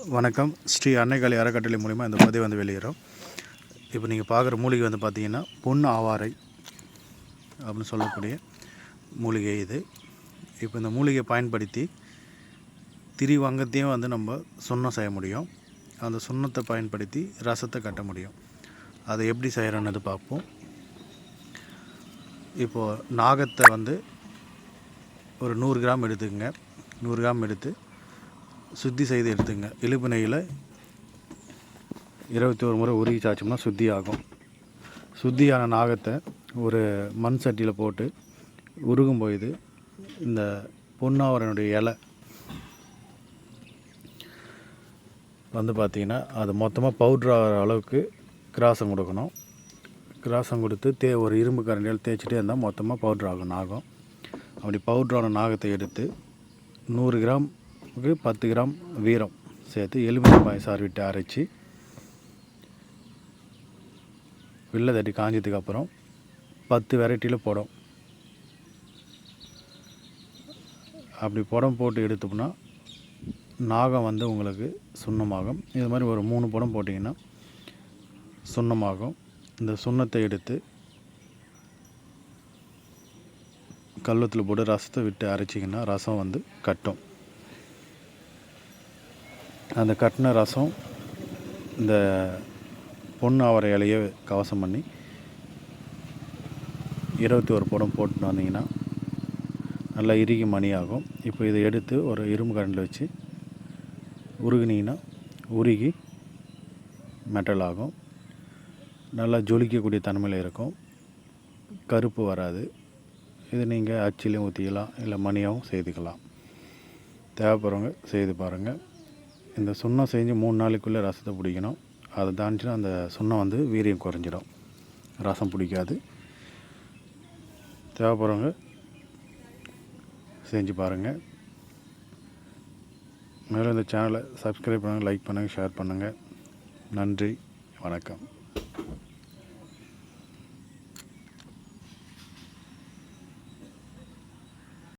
வணக்கம். ஸ்ரீ அன்னைக்காளி அறக்கட்டளை மூலிமா இந்த பதிவு வந்து வெளியிடும் இப்போ நீங்கள் பார்க்குற மூலிகை வந்து பார்த்தீங்கன்னா பொன் ஆவாரை அப்படின்னு சொல்லக்கூடிய மூலிகை இது. இப்போ இந்த மூலிகையை பயன்படுத்தி திரிவங்கத்தையும் வந்து நம்ம சுண்ணம் செய்ய முடியும். அந்த சுண்ணத்தை பயன்படுத்தி ரசத்தை கட்ட முடியும். அதை எப்படி செய்கிறோன்னு பார்ப்போம். இப்போது நாகத்தை வந்து ஒரு நூறு கிராம் எடுத்துக்கங்க. நூறு கிராம் எடுத்து சுத்தி செய்து எடுத்துங்க. இழுப்பு நெய்யில் இருபத்தி ஒரு முறை உருகி சாய்ச்சோம்னா சுத்தி ஆகும். சுத்தியான நாகத்தை ஒரு மண் சட்டியில் போட்டு உருகும் பொழுது இந்த பொன்னாவரனுடைய இலை வந்து பார்த்திங்கன்னா அது மொத்தமாக பவுட்ரு ஆகிற அளவுக்கு கிராசம் கொடுக்கணும். கிராசம் கொடுத்து தே ஒரு இரும்பு கரண்டியால் தேய்ச்சிட்டே இருந்தால் மொத்தமாக பவுட்ரு ஆகும் நாகம். அப்படி பவுட்ரான நாகத்தை எடுத்து நூறு கிராம் பத்து கிராம் வீரம் சேர்த்து எலுமிச்சம்பாய் சாறு விட்டு அரைச்சி வெள்ளை தட்டி காஞ்சதுக்கு அப்புறம் பத்து வெரைட்டியில் போடும். அப்படி புடம் போட்டு எடுத்தோம்னா நாகம் வந்து உங்களுக்கு சுண்ணமாகும். இது மாதிரி ஒரு மூணு புடம் போட்டிங்கன்னா சுண்ணமாகும். இந்த சுண்ணத்தை எடுத்து கல்லத்தில் போட்டு ரசத்தை விட்டு அரைச்சிங்கன்னா ரசம் வந்து கட்டும். அந்த கட்டின ரசம் இந்த பொண்ணு அவரை இலையை கவசம் பண்ணி இருபத்தி ஒரு படம் போட்டு வந்தீங்கன்னா நல்லா இறுகி மணியாகும். இப்போ இதை எடுத்து ஒரு இரும்பு கரண்டில் வச்சு உருகினீங்கன்னா உருகி மெட்டல் ஆகும் நல்லா ஜொலிக்கக்கூடிய தன்மையில் இருக்கும். கருப்பு வராது. இது நீங்கள் அச்சிலையும் ஊற்றிக்கலாம் இல்லை மணியாகவும் செய்துக்கலாம். தேவைப்படுறவங்க செய்து பாருங்கள் இந்த சுண்ணம் செஞ்சு மூணு நாளைக்குள்ளே ரசத்தை பிடிக்கணும். அதை தாண்டிச்சுன்னா அந்த சுண்ணம் வந்து வீரியம் குறைஞ்சிடும். ரசம் பிடிக்காது. தேவைப்படுறவங்க செஞ்சு பாருங்கள் மேலும் இந்த சேனலை சப்ஸ்கிரைப் பண்ணுங்கள் லைக் பண்ணுங்கள் ஷேர் பண்ணுங்கள் நன்றி வணக்கம்.